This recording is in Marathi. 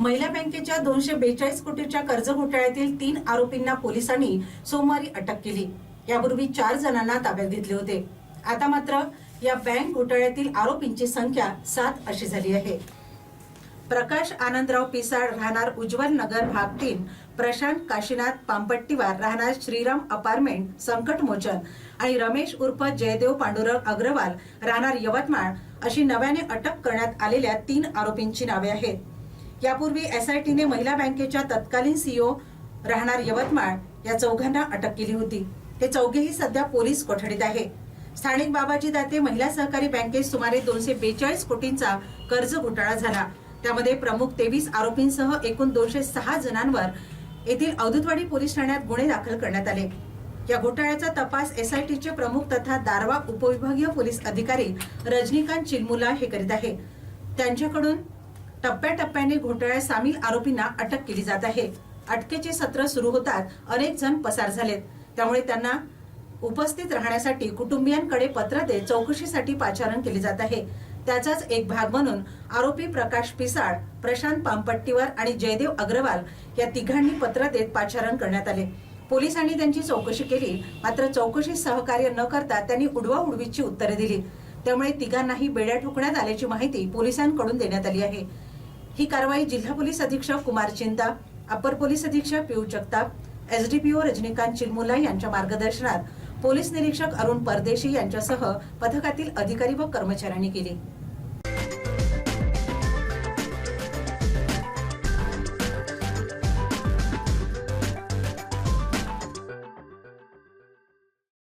महिला बँकेच्या दोनशे बेचाळीस कोटीच्या कर्ज घोटाळ्यातील तीन आरोपींना पोलिसांनी सोमवारी अटक केली. यापूर्वी चार जणांना ताब्यात घेतले होते. आता मात्र या बँक घोटाळ्यातील आरोपींची संख्या सात अशी झाली आहे. प्रकाश आनंदराव पिसाळ राहणार उज्ज्वल नगर भाग तीन प्रशांत काशीनाथ पांपट्टीवार राहणार श्रीराम अपार्टमेंट संकटमोचन आणि रमेश उर्फ जयदेव पांडुरंग अग्रवाल राहणार यवतमाळ अशी नव्याने अटक करण्यात आलेल्या तीन आरोपींची नावे आहेत. यापूर्वी एसआयटीने महिला बँकेच्या तत्कालीन सीईओ राहणार यवतमाळ या चौघांना अटक केली होती. हे चौघेही सध्या पोलीस कोठडीत आहे. स्थानिक बाबाजी दाते महिला सहकारी बँकेत सुमारे दोनशे बेचाळीस कोटींचा कर्ज घोटाळा झाला. त्यामध्ये प्रमुख तेवीस आरोपींसह एकूण दोनशे सहा जणांवर येथील अवधूतवाडी पोलीस ठाण्यात गुन्हे दाखल करण्यात आले. या घोटाळ्याचा तपास एसआयटीचे प्रमुख तथा दारवा उपविभागीय पोलीस अधिकारी रजनीकांत चिलमुला हे करीत आहे. त्यांच्याकडून टप्प्याटप्प्याने घोटाळ्यात सामील आरोपींना अटक केली जात आहे. अटकेचे सत्र सुरू होतात अनेक जण पसार झालेत. त्यामुळे त्यांना उपस्थित राहण्यासाठी कुटुंबियांकडे पत्र देत चौकशीसाठी पाचारण केले जात आहे. त्याचाच एक भाग म्हणून आरोपी प्रकाश पिसाळ प्रशांत पामपट्टीवर आणि जयदेव अग्रवाल या तिघांनी पत्र देत पाचारण करण्यात आले. पोलिसांनी त्यांची चौकशी केली मात्र चौकशी सहकार्य न करता त्यांनी उडवा उडवीची उत्तरे दिली. त्यामुळे तिघांनाही बेड्या ठोकण्यात आल्याची माहिती पोलिसांकडून देण्यात आली आहे. ही कारवाई जिल्हा पोलीस अधीक्षक कुमार चिंता अपर पोलीस अधीक्षक पियू जगताप एसडीपीओ रजनीकांत चिलमुला यांच्या मार्गदर्शनात पोलीस निरीक्षक अरुण परदेशी यांच्यासह पथकातील अधिकारी व कर्मचाऱ्यांनी केली.